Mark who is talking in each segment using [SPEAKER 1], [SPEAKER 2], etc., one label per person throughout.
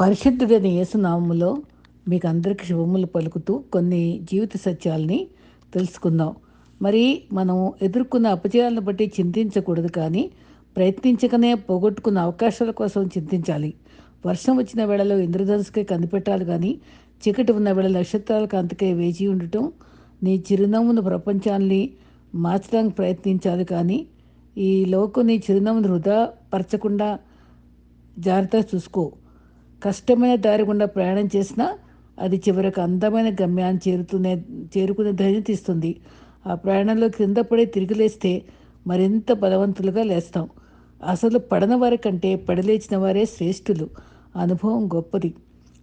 [SPEAKER 1] పరిశుద్ధుడైన యేసునామములో మీకు అందరికి శుభములు పలుకుతూ కొన్ని జీవిత సత్యాల్ని తెలుసుకుందాం. మరి మనం ఎదుర్కొన్న అపజయాలను బట్టి చింతించకూడదు కానీ ప్రయత్నించకనే పోగొట్టుకున్న అవకాశాల కోసం చింతించాలి. వర్షం వచ్చిన వేళలో ఇంద్రధనుసుకే కనిపెట్టాలి కానీ చీకటి ఉన్న వేళ నక్షత్రాల కాంతికే వేచి ఉండటం నీ చిరునవ్వును ప్రపంచాన్ని మార్చడానికి ప్రయత్నించాలి కానీ ఈ లోకం నీ చిరునవ్వును వృధా పరచకుండా జాగ్రత్తగా చూసుకో. కష్టమైన దారి గుండా ప్రయాణం చేసినా అది చివరకు అందమైన గమ్యాన్ని చేరుతూనే చేరుకునే ధైర్యం తీస్తుంది. ఆ ప్రయాణంలో క్రింద పడి తిరిగి లేస్తే మరింత బలవంతులుగా లేస్తాం. అసలు పడన వారి కంటే పడలేచిన వారే శ్రేష్ఠులు. అనుభవం గొప్పది.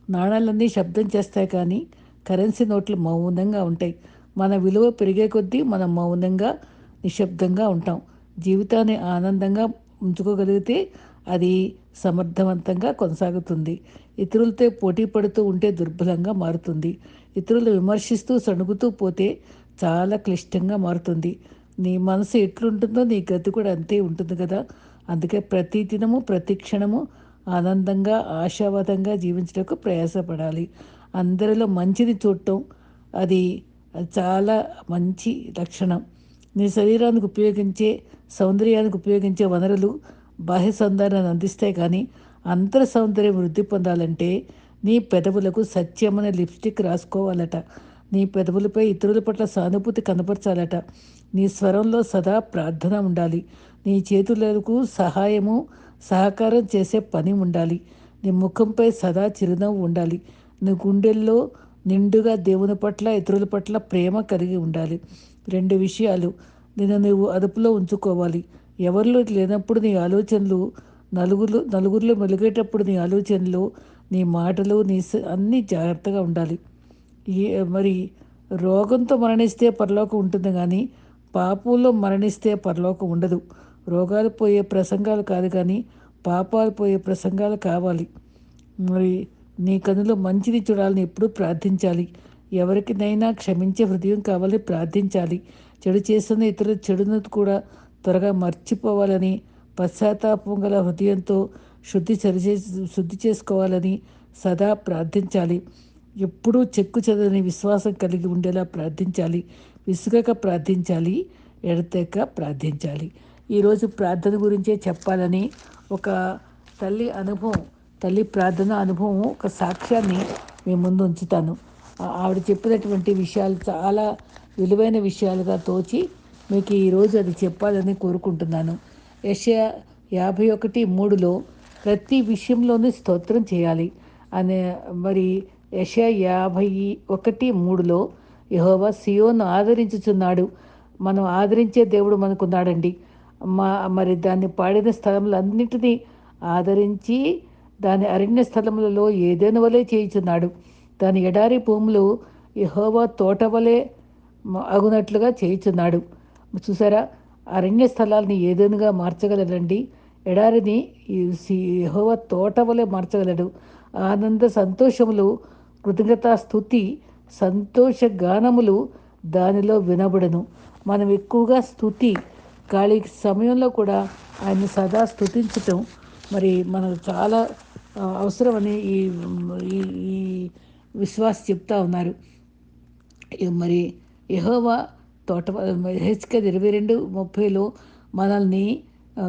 [SPEAKER 1] నాణాలన్నీ శబ్దం చేస్తాయి కానీ కరెన్సీ నోట్లు మౌనంగా ఉంటాయి. మన విలువ పెరిగే కొద్దీ మనం మౌనంగా నిశ్శబ్దంగా ఉంటాం. జీవితాన్ని ఆనందంగా ఉంచుకోగలిగితే అది సమర్థవంతంగా కొనసాగుతుంది. ఇతరులతో పోటీ పడుతూ ఉంటే దుర్బలంగా మారుతుంది. ఇతరులు విమర్శిస్తూ సణుగుతూ పోతే చాలా క్లిష్టంగా మారుతుంది. నీ మనసు ఎట్లుంటుందో నీ గతి కూడా అంతే ఉంటుంది కదా. అందుకే ప్రతి దినము ప్రతి క్షణము ఆనందంగా ఆశావాదంగా జీవించడానికి ప్రయాసపడాలి. అందరిలో మంచిని చూడటం అది చాలా మంచి లక్షణం. నీ శరీరానికి ఉపయోగించే సౌందర్యానికి ఉపయోగించే వనరులు బాహ్య సౌందర్యాన్ని అందిస్తే కానీ అంతర సౌందర్యం వృద్ధి పొందాలంటే నీ పెదవులకు సత్యమైన లిప్స్టిక్ రాసుకోవాలట. నీ పెదవులపై ఇతరుల పట్ల సానుభూతి కనపరచాలట. నీ స్వరంలో సదా ప్రార్థన ఉండాలి. నీ చేతులకు సహాయము సహకారం చేసే పని ఉండాలి. నీ ముఖంపై సదా చిరునవ్వు ఉండాలి. నీ గుండెల్లో నిండుగా దేవుని పట్ల ఇతరుల పట్ల ప్రేమ కలిగి ఉండాలి. రెండు విషయాలు నిన్ను నువ్వు అదుపులో ఉంచుకోవాలి. ఎవరిలో లేనప్పుడు నీ ఆలోచనలు నలుగురు నలుగురిలో మెలిగేటప్పుడు నీ ఆలోచనలు నీ మాటలు నీ అన్నీ జాగ్రత్తగా ఉండాలి. ఏ మరి రోగంతో మరణిస్తే పరలోకం ఉంటుంది కానీ పాపంలో మరణిస్తే పరలోకం ఉండదు. రోగాలు పోయే ప్రసంగాలు కాదు కానీ పాపాలు పోయే ప్రసంగాలు కావాలి. మరి నీ కనులో మంచిది చూడాలని ఎప్పుడు ప్రార్థించాలి. ఎవరికినైనా క్షమించే హృదయం కావాలని ప్రార్థించాలి. చెడు చేస్తున్న ఇతరుల చెడును కూడా త్వరగా మర్చిపోవాలని పశ్చాత్తాపం గల హృదయంతో శుద్ధి సరిచే శుద్ధి చేసుకోవాలని సదా ప్రార్థించాలి. ఎప్పుడూ చెక్కు చదవని విశ్వాసం కలిగి ఉండేలా ప్రార్థించాలి. విసుగక ప్రార్థించాలి. ఎడతెక్క ప్రార్థించాలి. ఈరోజు ప్రార్థన గురించే చెప్పాలని ఒక తల్లి అనుభవం తల్లి ప్రార్థన అనుభవం ఒక సాక్ష్యాన్ని మీ ముందు ఉంచుతాను. ఆవిడ చెప్పినటువంటి విషయాలు చాలా విలువైన విషయాలుగా తోచి మీకు ఈరోజు అది చెప్పాలని కోరుకుంటున్నాను. యష్యా యాభై ఒకటి మూడులో ప్రతి విషయంలోనూ స్తోత్రం చేయాలి. అనే మరి యశ యాభై ఒకటి మూడులో యహోవా సియోను ఆదరించుచున్నాడు. మనం ఆదరించే దేవుడు మనకున్నాడండి. మా మరి దాన్ని పాడిన స్థలములన్నింటినీ ఆదరించి దాని అరణ్య స్థలములలో ఏదైనా వలె చేయుచున్నాడు. దాని ఎడారి భూములు యహోవా తోట వలె అగునట్లుగా చేయుచున్నాడు. చూసారా? అరణ్య స్థలాల్ని ఏదైనాగా మార్చగలడండి. ఎడారిని యహోవ తోట వలె మార్చగలడు. ఆనంద సంతోషములు కృతజ్ఞత స్థుతి సంతోష గానములు దానిలో వినబడను. మనం ఎక్కువగా స్థుతి ఖాళీ సమయంలో కూడా ఆయన్ని సదా స్థుతించటం మరి మనకు చాలా అవసరమని ఈ ఈ విశ్వాస్ చెప్తా ఉన్నారు. మరి యహోవా తోట హెచ్కేది ఇరవై రెండు ముప్పైలో మనల్ని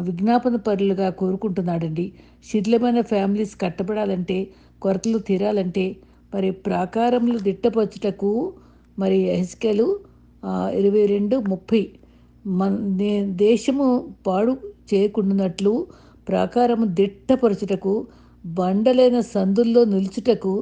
[SPEAKER 1] విజ్ఞాపన పరులుగా కోరుకుంటున్నాడండి. శిథిలమైన ఫ్యామిలీస్ కట్టబడాలంటే కొరతలు తీరాలంటే మరి ప్రాకారములు దిట్టపరచుటకు మరి హెచ్కేలు ఇరవై రెండు ముప్పై మన దేశము పాడు చేయకుండానట్లు ప్రాకారము దిట్టపరచుటకు బండలైన సందుల్లో నిలుచుటకు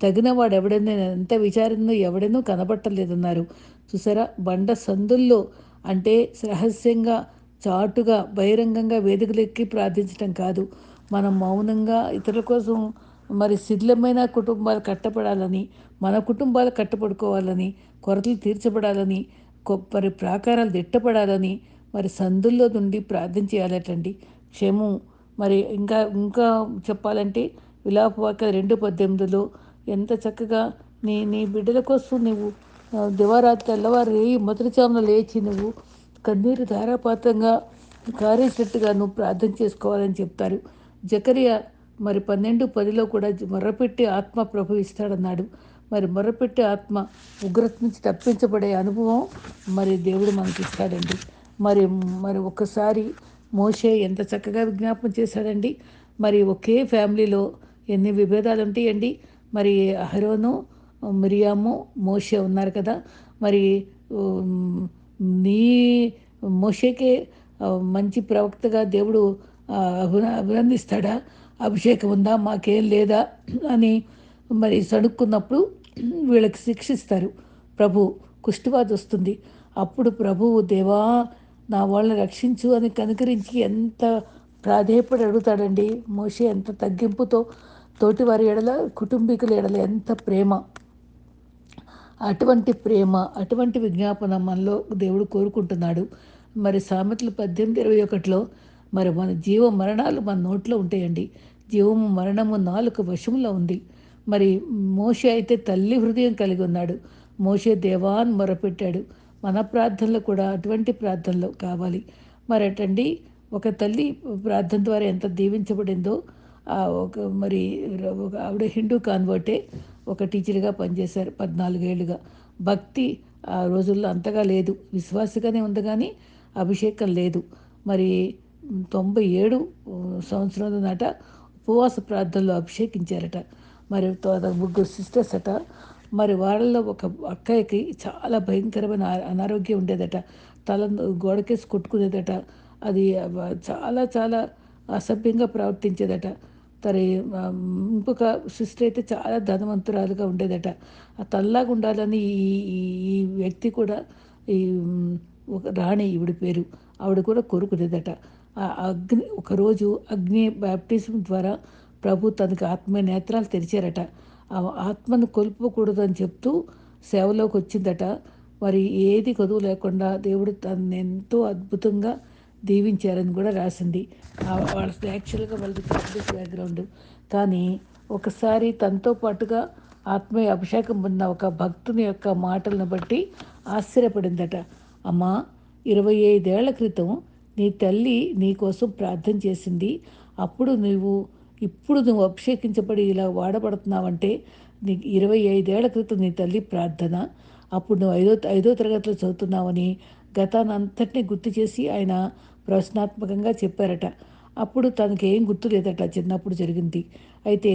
[SPEAKER 1] తగిన ఎవడైనా ఎంత విచారణ ఎవడనూ కనబట్టలేదన్నారు. చూసారా? బండ సందుల్లో అంటే రహస్యంగా చాటుగా బహిరంగంగా వేదికలెక్కి ప్రార్థించడం కాదు. మనం మౌనంగా ఇతరుల కోసం మరి శిథిలమైన కుటుంబాలు కట్టపడాలని మన కుటుంబాలు కట్టపడుకోవాలని కొరతలు తీర్చబడాలని మరి ప్రాకారాలు దిట్టపడాలని మరి సందుల్లో నుండి ప్రార్థన చేయాలటండి. క్షేమం. మరి ఇంకా ఇంకా చెప్పాలంటే విలాపవాక రెండు పద్దెనిమిదిలో ఎంత చక్కగా నీ నీ బిడ్డల కోసం నువ్వు దివారాత్రి తెల్లవారు మొదటిచామున చామున లేచి నువ్వు కన్నీరు ధారాపాతంగా కారేసినట్టుగా నువ్వు ప్రార్థన చేసుకోవాలని చెప్తారు. జకరియా మరి పన్నెండు పదిలో కూడా మొర్రపెట్టి ఆత్మ ప్రభు ఇస్తాడన్నాడు. మరి మొర్రపెట్టి ఆత్మ ఉగ్రత నుంచి తప్పించబడే అనుభవం మరి దేవుడు మనకి ఇస్తాడండి. మరి మరి ఒకసారి మోషే ఎంత చక్కగా విజ్ఞాపం చేశాడండి. మరి ఒకే ఫ్యామిలీలో ఎన్ని విభేదాలు ఉంటాయండి. మరి అహరోను మిరియాము మోషే ఉన్నారు కదా. మరి నీ మోషేకే మంచి ప్రవక్తగా దేవుడు అభిన అభినందిస్తాడా? అభిషేకం ఉందా? మాకేం లేదా? అని మరి సణుక్కున్నప్పుడు వీళ్ళకి శిక్షిస్తారు. ప్రభు కుష్టివాది వస్తుంది. అప్పుడు ప్రభువు దేవా నా వాళ్ళని రక్షించు అని కనుకరించి ఎంత ప్రాధేయపడి అడుగుతాడండి? మోషే ఎంత తగ్గింపుతో తోటివారి ఎడల కుటుంబీకుల ఎడల ఎంత ప్రేమ. అటువంటి ప్రేమ అటువంటి విజ్ఞాపన మనలో దేవుడు కోరుకుంటున్నాడు. మరి సామెతలు పద్దెనిమిది ఇరవై ఒకటిలో మరి మన జీవ మరణాలు మన నోట్లో ఉంటాయండి. జీవము మరణము నాలుగు వశములో ఉంది. మరి మోషే అయితే తల్లి హృదయం కలిగి ఉన్నాడు. మోషే దేవాన్ మొరపెట్టాడు. మన ప్రార్థనలు కూడా అటువంటి ప్రార్థనలు కావాలి. మరి అటండి ఒక తల్లి ప్రార్థన ద్వారా ఎంత దీవించబడిందో ఒక మరి ఒక ఆవిడ హిందూ కాన్వర్టే ఒక టీచర్గా పనిచేశారు పద్నాలుగేళ్ళుగా. భక్తి ఆ రోజుల్లో అంతగా లేదు. విశ్వాసగానే ఉంది కానీ అభిషేకం లేదు. మరి తొంభై ఏడు సంవత్సరం నాట ఉపవాస ప్రార్థనలో అభిషేకించారట. మరి తో- ముగ్గురు సిస్టర్స్ అట. మరి వాళ్ళలో ఒక అక్కయ్యకి చాలా భయంకరమైన అనారోగ్యం ఉండేదట. తల గోడకేసి కొట్టుకునేదట. అది చాలా చాలా అసభ్యంగా ప్రవర్తించేదట. తన ఇంకొక సిస్టర్ అయితే చాలా ధనవంతురాలుగా ఉండేదట. ఆ తల్లాగా ఉండాలని ఈ ఈ- ఈ వ్యక్తి కూడా ఈ ఒక రాణి ఈవిడ పేరు ఆవిడ కూడా కోరుకునేదట. ఆ అగ్ని ఒకరోజు అగ్ని బ్యాప్టిజం ద్వారా ప్రభు తనకు ఆత్మ నేత్రాలు తెరిచారట. ఆ ఆత్మను కోల్పోకూడదని చెప్తూ సేవలోకి వచ్చిందట. మరి ఏది కొదువు లేకుండా దేవుడు తన ఎంతో అద్భుతంగా దీవించారని కూడా రాసింది. వాళ్ళ యాక్చువల్గా వాళ్ళది క్యాథలిక్ బ్యాక్గ్రౌండ్ కానీ ఒకసారి తనతో పాటుగా ఆత్మీయ అభిషేకం పొందిన ఒక భక్తుని యొక్క మాటలను బట్టి ఆశ్చర్యపడిందట. అమ్మా ఇరవై ఐదేళ్ళ క్రితం నీ తల్లి నీకోసం ప్రార్థన చేసింది. అప్పుడు నువ్వు ఇప్పుడు నువ్వు అభిషేకించబడి ఇలా వాడబడుతున్నావంటే నీ ఇరవై ఐదేళ్ళ క్రితం నీ తల్లి ప్రార్థన. అప్పుడు నువ్వు ఐదో ఐదో తరగతిలో చదువుతున్నావని గతానంతటిని గుర్తు చేసి ఆయన ప్రశ్నాత్మకంగా చెప్పారట. అప్పుడు తనకేం గుర్తు లేదట చిన్నప్పుడు జరిగింది. అయితే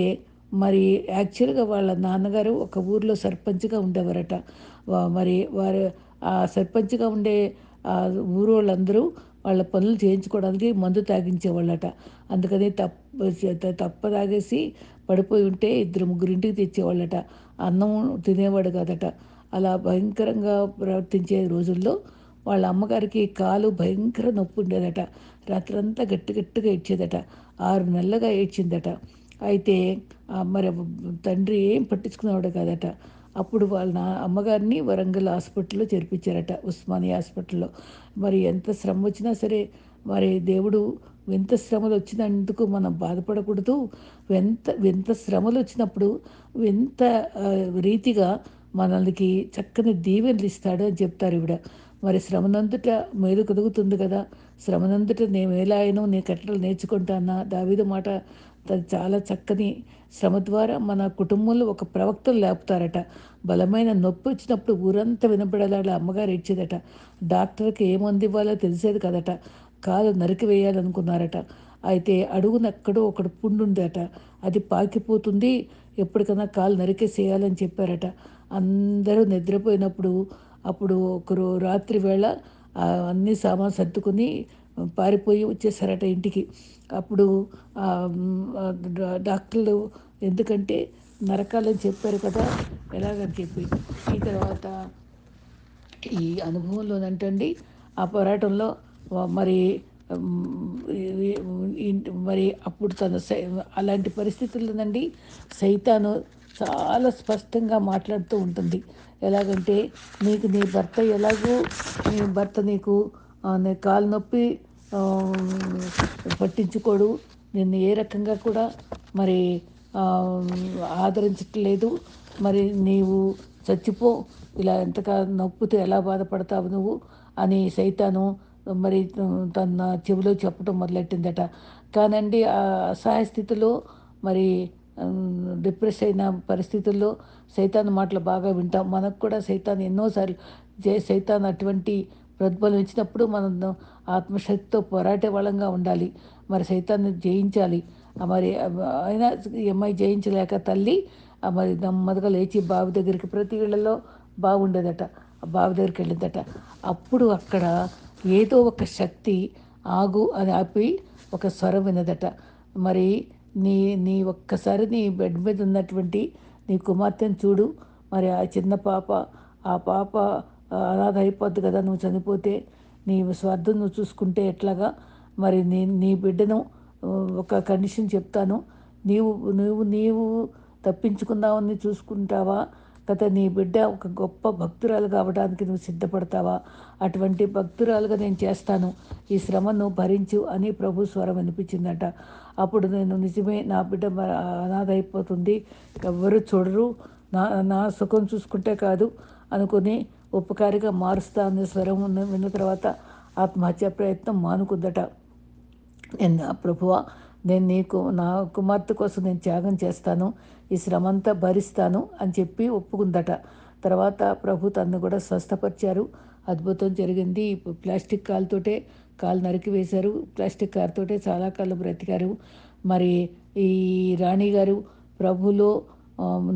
[SPEAKER 1] మరి యాక్చువల్గా వాళ్ళ నాన్నగారు ఒక ఊర్లో సర్పంచ్గా ఉండేవారట. మరి వారు ఆ సర్పంచ్గా ఉండే ఊరు వాళ్ళందరూ వాళ్ళ పనులు చేయించుకోవడానికి మందు తాగించేవాళ్ళట. అందుకని తప్ప తప్ప తాగేసి పడిపోయి ఉంటే ఇద్దరు ముగ్గురు ఇంటికి తెచ్చేవాళ్ళట. అన్నం తినేవాడు కాదట. అలా భయంకరంగా ప్రవర్తించే రోజుల్లో వాళ్ళ అమ్మగారికి కాలు భయంకర నొప్పి ఉండేదట రాత్రంతా గట్టి గట్టిగా ఏడ్చేదట. ఆరు నెలలుగా ఏడ్చిందట. అయితే మరి తండ్రి ఏం పట్టించుకునేవాడు కాదట. అప్పుడు వాళ్ళ నా అమ్మగారిని వరంగల్ హాస్పిటల్లో చేర్పించారట ఉస్మానియా హాస్పిటల్లో. మరి ఎంత శ్రమ వచ్చినా సరే మరి దేవుడు ఎంత శ్రమలు వచ్చినందుకు మనం బాధపడకూడదు. ఎంత ఎంత శ్రమలు వచ్చినప్పుడు ఎంత రీతిగా మనల్ని చక్కని దీవెనలు ఇస్తాడు అని చెప్తారు ఇవిడ మరి శ్రమనందుట మేలు కలుగుతుంది కదా. శ్రమనందుట నేను ఎలాయనో నీ కట్టలు నేర్చుకుంటానా? దావీదు మాట చాలా చక్కని శ్రమ ద్వారా మన కుటుంబంలో ఒక ప్రవక్తలు లేపుతారట. బలమైన నొప్పి వచ్చినప్పుడు ఊరంతా వినపడేలా అమ్మగారు ఇచ్చేదట డాక్టర్కి ఏమంది ఇవ్వాలో తెలిసేది కదట. కాలు నరికి వేయాలనుకున్నారట. అయితే అడుగున ఎక్కడో ఒకటి పుండు అది పాకిపోతుంది. ఎప్పటికైనా కాలు నరికేసేయాలని చెప్పారట. అందరూ నిద్రపోయినప్పుడు అప్పుడు ఒకరు రాత్రి వేళ అన్ని సామాన్ సర్దుకుని పారిపోయి వచ్చేసారట ఇంటికి. అప్పుడు డాక్టర్లు ఎందుకంటే నరకాలని చెప్పారు కదా ఎలాగని చెప్పి. ఈ తర్వాత ఈ అనుభవంలోనంటండి ఆ పోరాటంలో మరి మరి అప్పుడు తన సై- అలాంటి పరిస్థితుల్లోనండి సైతాను చాలా స్పష్టంగా మాట్లాడుతూ ఉంటుంది. ఎలాగంటే నీకు నీ భర్త ఎలాగో నీ భర్త నీకు నీ కాలు నొప్పి పట్టించుకోడు. నిన్ను ఏ రకంగా కూడా మరి ఆదరించట్లేదు. మరి నీవు చచ్చిపో ఇలా ఎంతగా నొప్పితో ఎలా బాధపడతావు నువ్వు అని సైతాను మరి తన చెవిలో చెప్పడం మొదలెట్టిందట. కానండి ఆ అసహాయ స్థితిలో మరి డిప్రెస్ అయిన పరిస్థితుల్లో సైతాన్ మాటలు బాగా వింటాం. మనకు కూడా సైతాన్ ఎన్నోసార్లు జే సైతాన్ అటువంటి ప్రతిఫలం ఇచ్చినప్పుడు మనం ఆత్మశక్తితో పోరాటే వాళ్ళంగా ఉండాలి. మరి సైతాన్ని జయించాలి. మరి అయినా అమ్మాయి జయించలేక తల్లి ఆ మరి నెమ్మదిగా లేచి బావి దగ్గరికి ప్రతి ఇళ్ళలో బాగుండేదట బావి దగ్గరికి వెళ్ళిందట. అప్పుడు అక్కడ ఏదో ఒక శక్తి ఆగు అని ఆపి ఒక స్వరం వినదట మరి నీ నీ ఒక్కసారి నీ బెడ్ మీద ఉన్నటువంటి నీ కుమార్తెను చూడు. మరి ఆ చిన్న పాప ఆ పాప అనాథ అయిపోద్ది కదా నువ్వు చనిపోతే. నీ స్వార్థం నువ్వు చూసుకుంటే ఎట్లాగా? మరి నీ నీ బిడ్డను ఒక కండిషన్ చెప్తాను. నీవు నువ్వు నీవు తప్పించుకుందామని చూసుకుంటావా? కదా నీ బిడ్డ ఒక గొప్ప భక్తురాలు కావడానికి నువ్వు సిద్ధపడతావా? అటువంటి భక్తురాలుగా నేను చేస్తాను. ఈ శ్రమను భరించు అని ప్రభు స్వరం అనిపించిందట అప్పుడు నేను నిజమే నా బిడ్డ అనాథ అయిపోతుంది ఎవ్వరు చూడరు. నా నా సుఖం చూసుకుంటే కాదు అనుకుని ఉపకారిగా మారుస్తా అనే స్వరం విన్న తర్వాత ఆత్మహత్య ప్రయత్నం మానుకుందట. నేను ప్రభువా నేను నీకు నా కుమార్తె కోసం నేను త్యాగం చేస్తాను ఈ శ్రమంతా భరిస్తాను అని చెప్పి ఒప్పుకుందట. తర్వాత ప్రభు తను కూడా స్వస్థపరిచారు. అద్భుతం జరిగింది. ప్లాస్టిక్ కాలుతోటే కాలు నరికి వేశారు. ప్లాస్టిక్ కారుతోటే చాలా కాలం బ్రతికారు. మరి ఈ రాణి గారు ప్రభులో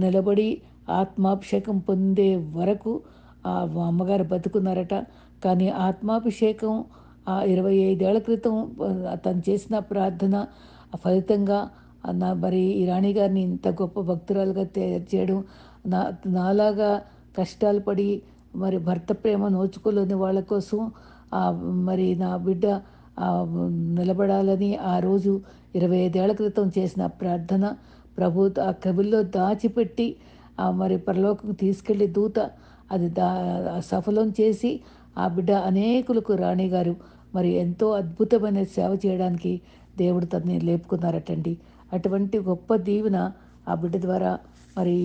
[SPEAKER 1] నిలబడి ఆత్మాభిషేకం పొందే వరకు ఆ అమ్మగారు బతుకున్నారట. కానీ ఆత్మాభిషేకం ఆ ఇరవై ఐదేళ్ళ క్రితం తను చేసిన ప్రార్థన ఫలితంగా నా మరి ఈ రాణి గారిని ఇంత గొప్ప భక్తురాలుగా చేయడం నా నాలాగా కష్టాలు పడి మరి భర్త ప్రేమ నోచుకోలేని వాళ్ళ కోసం మరి నా బిడ్డ నిలబడాలని ఆ రోజు ఇరవై ఐదేళ్ళ క్రితం చేసిన ప్రార్థన ప్రభు ఆ కబుల్లో దాచిపెట్టి మరి పరలోకం తీసుకెళ్ళి దూత అది దా సఫలం చేసి ఆ బిడ్డ అనేకులకు రాణి గారు మరి ఎంతో అద్భుతమైన సేవ చేయడానికి దేవుడు తనని లేపుకున్నారటండి. అటువంటి గొప్ప దీవెన ఆ బిడ్డ ద్వారా మరి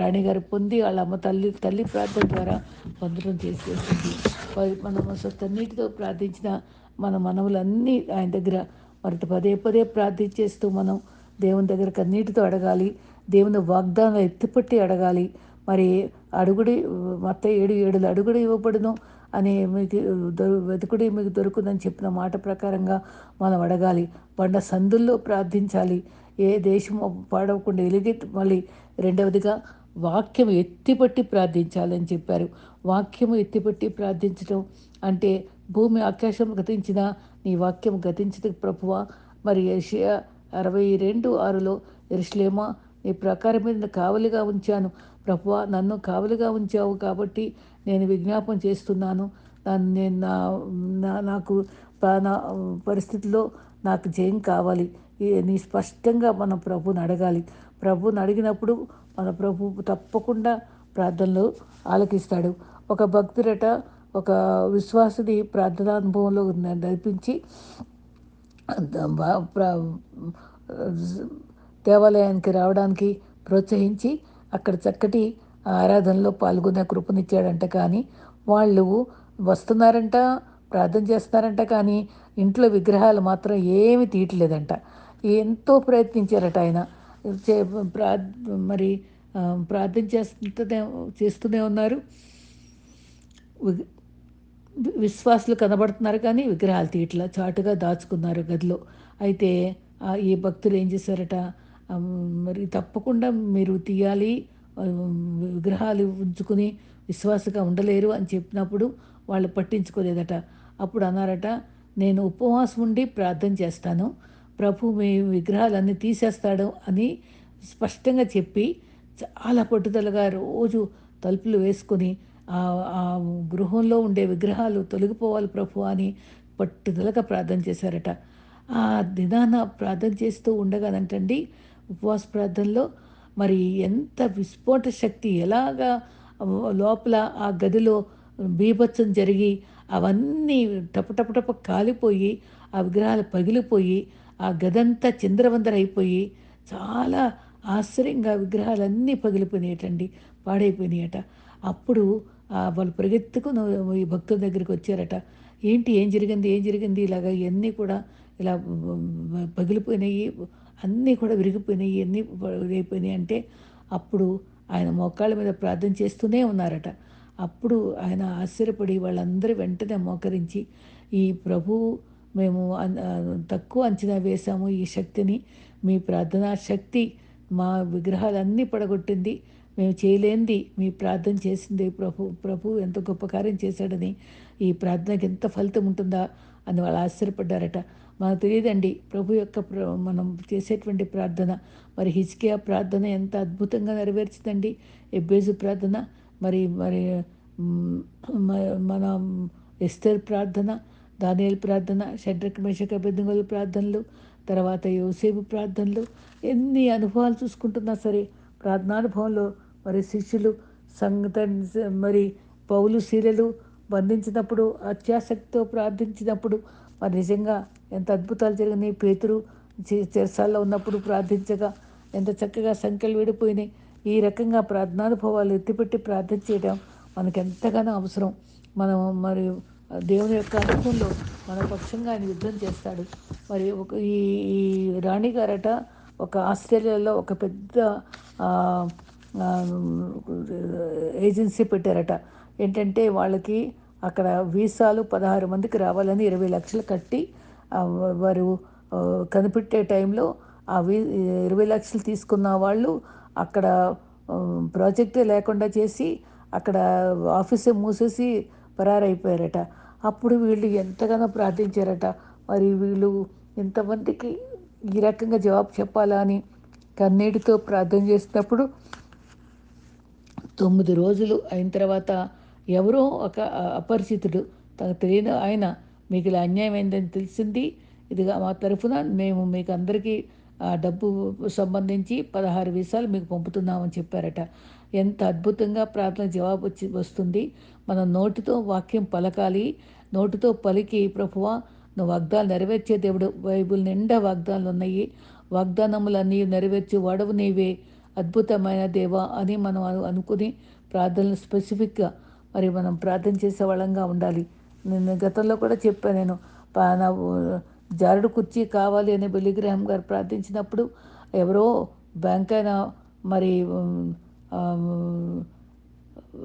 [SPEAKER 1] రాణిగారు పొంది వాళ్ళ అమ్మ తల్లి తల్లి ప్రార్థన ద్వారా పొందడం చేసేసింది. మనం నీటితో ప్రార్థించిన మన మనవులన్నీ ఆయన దగ్గర మరి పదే పదే ప్రార్థించేస్తూ మనం దేవుని దగ్గర కన్నీటితో అడగాలి దేవుని వాగ్దానం ఎత్తిపట్టి అడగాలి. మరి అడుగుడి మొత్తం ఏడు ఏడులు అడుగుడు ఇవ్వబడును అనే మీకు వెతుకుడి మీకు దొరుకుదని చెప్పిన మాట ప్రకారంగా మనం అడగాలి. పండ సందుల్లో ప్రార్థించాలి. ఏ దేశం పాడవకుండా ఎలిగి మళ్ళీ రెండవదిగా వాక్యం ఎత్తిపట్టి ప్రార్థించాలని చెప్పారు. వాక్యం ఎత్తిపట్టి ప్రార్థించడం అంటే భూమి ఆకాశం గతించిన నీ వాక్యం గతించదు ప్రభువ. మరి ఏషియా అరవై రెండు ఆరులో ఎరుషులేమా నీ ప్రకారం మీద కావలిగా ఉంచాను. ప్రభువ నన్ను కావలిగా ఉంచావు కాబట్టి నేను విజ్ఞాపం చేస్తున్నాను. దాన్ని నేను నా నాకు నా పరిస్థితిలో నాకు జయం కావాలి. నీ స్పష్టంగా మన ప్రభుని అడగాలి. ప్రభుని అడిగినప్పుడు మన ప్రభు తప్పకుండా ప్రార్థనలు ఆలకిస్తాడు. ఒక భక్తుడట ఒక విశ్వాసుడి ప్రార్థనానుభవంలో నడిపించి దేవాలయానికి రావడానికి ప్రోత్సహించి అక్కడ చక్కటి ఆరాధనలో పాల్గొనే కృపనిచ్చాడంట కానీ వాళ్ళు వస్తున్నారంట ప్రార్థన చేస్తున్నారంట కానీ ఇంట్లో విగ్రహాలు మాత్రం ఏమి తీయట్లేదంట. ఎంతో ప్రయత్నించారట ఆయన. ప్రా మరి ప్రార్థన చేస్తుంటే చేస్తూనే ఉన్నారు. విశ్వాసులు కనబడుతున్నారు కానీ విగ్రహాలు తీయట్లా చాటుగా దాచుకున్నారు గదిలో. అయితే ఈ భక్తులు ఏం చేశారట? మరి తప్పకుండా మీరు తీయాలి. విగ్రహాలు ఉంచుకుని విశ్వాసగా ఉండలేరు అని చెప్పినప్పుడు వాళ్ళు పట్టించుకోలేదట. అప్పుడు అన్నారట నేను ఉపవాసం ఉండి ప్రార్థన చేస్తాను. ప్రభు మీ విగ్రహాలన్నీ తీసేస్తాడు అని స్పష్టంగా చెప్పి చాలా పట్టుదలగా రోజు తలుపులు వేసుకొని ఆ గృహంలో ఉండే విగ్రహాలు తొలగిపోవాలి ప్రభు అని పట్టుదలగా ప్రార్థన చేశారట. ఆ దినాన ప్రార్థన చేస్తూ ఉండగానంటండి ఉపవాస ప్రార్థనలో మరి ఎంత విస్ఫోట శక్తి ఎలాగా లోపల ఆ గదిలో బీభత్సం జరిగి అవన్నీ టపటపటప కాలిపోయి ఆ విగ్రహాలు పగిలిపోయి ఆ గదంతా చిందరవందరైపోయి చాలా ఆశ్చర్యంగా విగ్రహాలన్నీ పగిలిపోయినాయటండి పాడైపోయినాయట. అప్పుడు వాళ్ళు పరిగెత్తుకుని ఈ భక్తుల దగ్గరికి వచ్చారట. ఏంటి ఏం జరిగింది ఏం జరిగింది ఇలాగ ఇవన్నీ కూడా ఇలా పగిలిపోయినాయి అన్నీ కూడా విరిగిపోయినాయి ఎన్ని విరిగిపోయినాయి అంటే అప్పుడు ఆయన మోకాళ్ళ మీద ప్రార్థన చేస్తూనే ఉన్నారట. అప్పుడు ఆయన ఆశ్చర్యపడి వాళ్ళందరూ వెంటనే మోకరించి ఈ ప్రభువు మేము తక్కువ అంచనా వేశాము ఈ శక్తిని మీ ప్రార్థనా శక్తి మా విగ్రహాలన్నీ పడగొట్టింది మేము చేయలేంది మీ ప్రార్థన చేసింది ప్రభు ప్రభు ఎంత గొప్ప కార్యం చేశాడని ఈ ప్రార్థనకి ఎంత ఫలితం ఉంటుందా అని వాళ్ళు ఆశ్చర్యపడ్డారట. మనకు తెలియదండి. ప్రభు యొక్క ప్ర- మనం చేసేటువంటి ప్రార్థన. మరి హిజ్కియా ప్రార్థన ఎంత అద్భుతంగా నెరవేర్చిందండి. ఎబ్బేజు ప్రార్థన మరి మరి మన ఎస్తర్ ప్రార్థన దానియల్ ప్రార్థన షడ్రక్ మేషక బెద్దుగోలు ప్రార్థనలు తర్వాత యోసేపు ప్రార్థనలు. ఎన్ని అనుభవాలు చూసుకుంటున్నా సరే ప్రార్థనానుభవంలో మరి శిష్యులు సంగత మరి పౌలు శీలలు బంధించినప్పుడు అత్యాసక్తితో ప్రార్థించినప్పుడు మరి నిజంగా ఎంత అద్భుతాలు జరిగినాయి. పేతురు చె- చెరసాల్లో ఉన్నప్పుడు ప్రార్థించగా ఎంత చక్కగా సంఖ్యలు విడిపోయినాయి. ఈ రకంగా ప్రార్థనానుభవాలు ఎత్తిపెట్టి ప్రార్థన చేయడం మనకు ఎంతగానో అవసరం. మనం మరి దేవుని యొక్క అనుభవంలో మన పక్షంగా ఆయన యుద్ధం చేస్తాడు. మరి ఒక ఈ ఈ రాణి గారట ఒక ఆస్ట్రేలియాలో ఒక పెద్ద ఏజెన్సీ పెట్టారట. ఏంటంటే వాళ్ళకి అక్కడ వీసాలు పదహారు మందికి రావాలని ఇరవై లక్షలు కట్టి వారు కనిపెట్టే టైంలో ఆ వీ ఇరవై లక్షలు తీసుకున్న వాళ్ళు అక్కడ ప్రాజెక్టే లేకుండా చేసి అక్కడ ఆఫీసే మూసేసి పరారైపోయారట. అప్పుడు వీళ్ళు ఎంతగానో ప్రార్థించారట. మరి వీళ్ళు ఇంతమందికి ఈ రకంగా జవాబు చెప్పాలా అని కన్నీటితో ప్రార్థన చేసినప్పుడు తొమ్మిది రోజులు అయిన తర్వాత ఎవరో ఒక అపరిచితుడు. తనకు తెలియని ఆయన మీకు ఇలా అన్యాయం అయిందని తెలిసింది. ఇదిగా మా తరఫున మేము మీకు అందరికీ డబ్బు సంబంధించి పదహారు వీసాలు మీకు పంపుతున్నామని చెప్పారట. ఎంత అద్భుతంగా ప్రార్థన జవాబు వచ్చి వస్తుంది. మనం నోటితో వాక్యం పలకాలి. నోటితో పలికి ప్రభువా నువ్వు వాగ్దాలు నెరవేర్చే దేవుడు. బైబిల్ నిండా వాగ్దానాలు ఉన్నాయి. వాగ్దానములన్నీ నెరవేర్చి వాడవు నీవే. అద్భుతమైన దేవా అని మనం అనుకుని ప్రార్థనలు స్పెసిఫిక్గా మరి మనం ప్రార్థన చేసే వాళ్ళంగా ఉండాలి. నేను గతంలో కూడా చెప్పాను నేను. పా- నా జారుడు కుర్చీ కావాలి అని బెల్లిగ్రహం గారు ప్రార్థించినప్పుడు ఎవరో బ్యాంక్ అయినా మరి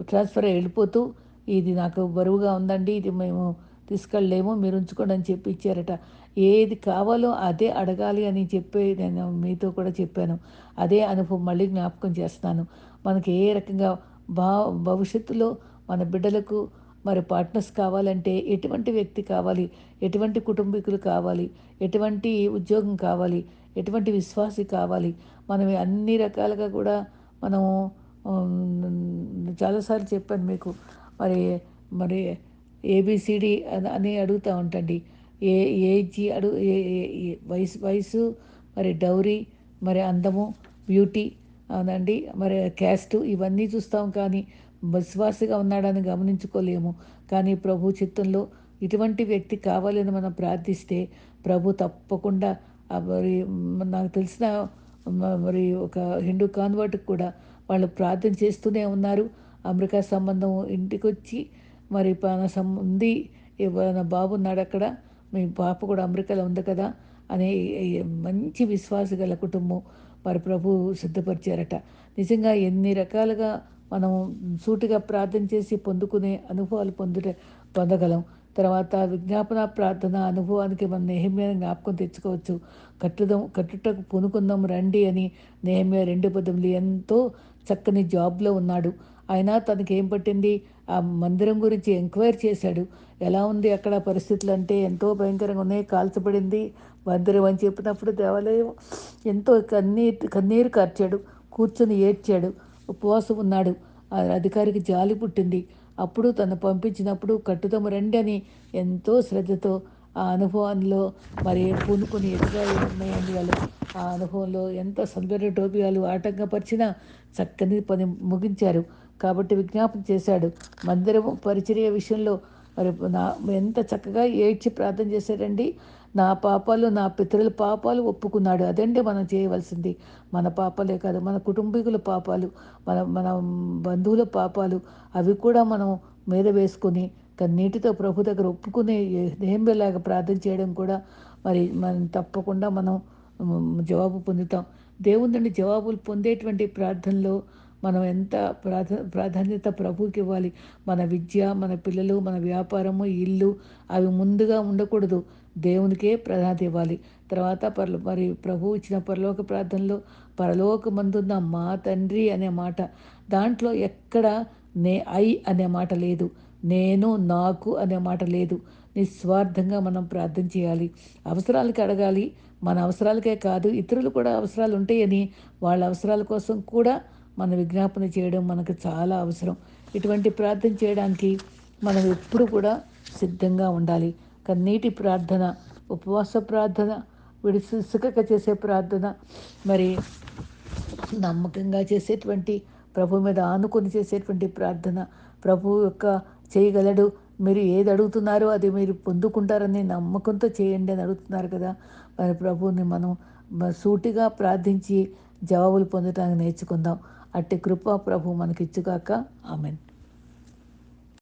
[SPEAKER 1] ట్రాన్స్ఫర్ వెళ్ళిపోతూ ఇది నాకు బరువుగా ఉందండి ఇది మేము తీసుకెళ్ళలేము మీరు ఉంచుకోండి అని చెప్పి ఇచ్చారట. ఏది కావాలో అదే అడగాలి అని చెప్పి నేను మీతో కూడా చెప్పాను. అదే అనుభవం మళ్ళీ జ్ఞాపకం చేస్తున్నాను. మనకి ఏ రకంగా భా భవిష్యత్తులో మన బిడ్డలకు మరి పార్ట్నర్స్ కావాలంటే ఎటువంటి వ్యక్తి కావాలి? ఎటువంటి కుటుంబీకులు కావాలి? ఎటువంటి ఉద్యోగం కావాలి? ఎటువంటి విశ్వాసి కావాలి? మనం అన్ని రకాలుగా కూడా మనము చాలాసార్లు చెప్పాను మీకు. మరి మరి ఏబిసిడి అని అడుగుతూ ఉంటండి. ఏ ఏజీ అడుగు ఏ వయసు వయసు మరి డౌరీ మరి అందము బ్యూటీ అవునండి మరి క్యాస్ట్ ఇవన్నీ చూస్తాం కానీ విశ్వాసిగా ఉన్నాడని గమనించుకోలేము. కానీ ప్రభు చిత్తంలో ఇటువంటి వ్యక్తి కావాలని మనం ప్రార్థిస్తే ప్రభు తప్పకుండా మరి నాకు తెలిసిన మరి ఒక హిందూ కాన్వర్ట్కి కూడా వాళ్ళు ప్రార్థన చేస్తూనే ఉన్నారు. అమెరికా సంబంధం ఇంటికి వచ్చి మరి మన ఉంది. మన బాబు ఉన్నాడు అక్కడ. మీ పాప కూడా అమెరికాలో ఉంది కదా అనే మంచి విశ్వాస గల కుటుంబం మరి ప్రభు సిద్ధపరిచారట. నిజంగా ఎన్ని రకాలుగా మనం సూటిగా ప్రార్థన చేసి పొందుకునే అనుభవాలు పొందుట పొందగలం. తర్వాత విజ్ఞాపన ప్రార్థన అనుభవానికి మనం నేహమ్య జ్ఞాపకం తెచ్చుకోవచ్చు. కట్టుదాం కట్టుటకు పూనుకుందాం రండి అని నేహమ్య రెండు పదములు ఎంతో చక్కని జాబ్లో ఉన్నాడు. అయినా తనకి ఏం పట్టింది? ఆ మందిరం గురించి ఎంక్వైర్ చేశాడు. ఎలా ఉంది అక్కడ పరిస్థితులు అంటే ఎంతో భయంకరంగా ఉన్నాయి. కాల్చబడింది. మందిరం అని చెప్పినప్పుడు దేవాలయం ఎంతో కన్నీరు కన్నీరు కార్చాడు. కూర్చొని ఏడ్చాడు. ఉపవాసం ఉన్నాడు. ఆ అధికారికి జాలి పుట్టింది. అప్పుడు తను పంపించినప్పుడు కట్టుదము రండి అని ఎంతో శ్రద్ధతో ఆ అనుభవంలో మరి పూనుకొని ఎదుగా ఉన్నాయండి వాళ్ళు. ఆ అనుభవంలో ఎంత సందర్భ టోపియాలు ఆటంకపరిచినా చక్కని పని ముగించారు. కాబట్టి విజ్ఞాపన చేశాడు. మందిరం పరిచర్య విషయంలో మరి నా ఎంత చక్కగా ఏడ్చి ప్రార్థన చేశారండి. నా పాపాలు నా పితరుల పాపాలు ఒప్పుకున్నాడు. అదండి మనం చేయవలసింది. మన పాపాలే కాదు మన కుటుంబీకుల పాపాలు మన మన బంధువుల పాపాలు అవి కూడా మనం మీద వేసుకొని కన్నీటితో ప్రభు దగ్గర ఒప్పుకునే నేంబేలాగా ప్రార్థన చేయడం కూడా మరి మనం తప్పకుండా మనం జవాబు పొందుతాం. దేవుని నుండి జవాబులు పొందేటువంటి ప్రార్థనలో మనం ఎంత ప్రాధా ప్రాధాన్యత ప్రభుకి ఇవ్వాలి? మన విద్య మన పిల్లలు మన వ్యాపారము ఇల్లు అవి ముందుగా ఉండకూడదు. దేవునికే ప్రాధాన్యత ఇవ్వాలి. తర్వాత పరలో మరి ప్రభు ఇచ్చిన పరలోక ప్రార్థనలో పరలోక మందున్న మా తండ్రి అనే మాట. దాంట్లో ఎక్కడ నే ఐ అనే మాట లేదు. నేను నాకు అనే మాట లేదు. నిస్వార్థంగా మనం ప్రార్థన చేయాలి. అవసరాలకి అడగాలి. మన అవసరాలకే కాదు ఇతరులు కూడా అవసరాలు ఉంటాయని వాళ్ళ అవసరాల కోసం కూడా మన విజ్ఞాపన చేయడం మనకు చాలా అవసరం. ఇటువంటి ప్రార్థన చేయడానికి మనం ఎప్పుడు కూడా సిద్ధంగా ఉండాలి. కన్నీటి ప్రార్థన ఉపవాస ప్రార్థన విడిసిసుకక చేసే ప్రార్థన మరి నమ్మకంగా చేసేటువంటి ప్రభు మీద ఆనుకొని చేసేటువంటి ప్రార్థన ప్రభు యొక్క చేయగలడు. మీరు ఏది అడుగుతున్నారో అది మీరు పొందుకుంటారని నమ్మకంతో చేయండి అని అడుగుతున్నారు కదా. మరి ప్రభువుని మనం సూటిగా ప్రార్థించి జవాబులు పొందటానికి నేర్చుకుందాం. అట్టి కృప ప్రభు మనకిచ్చుగాక. ఆమెన్.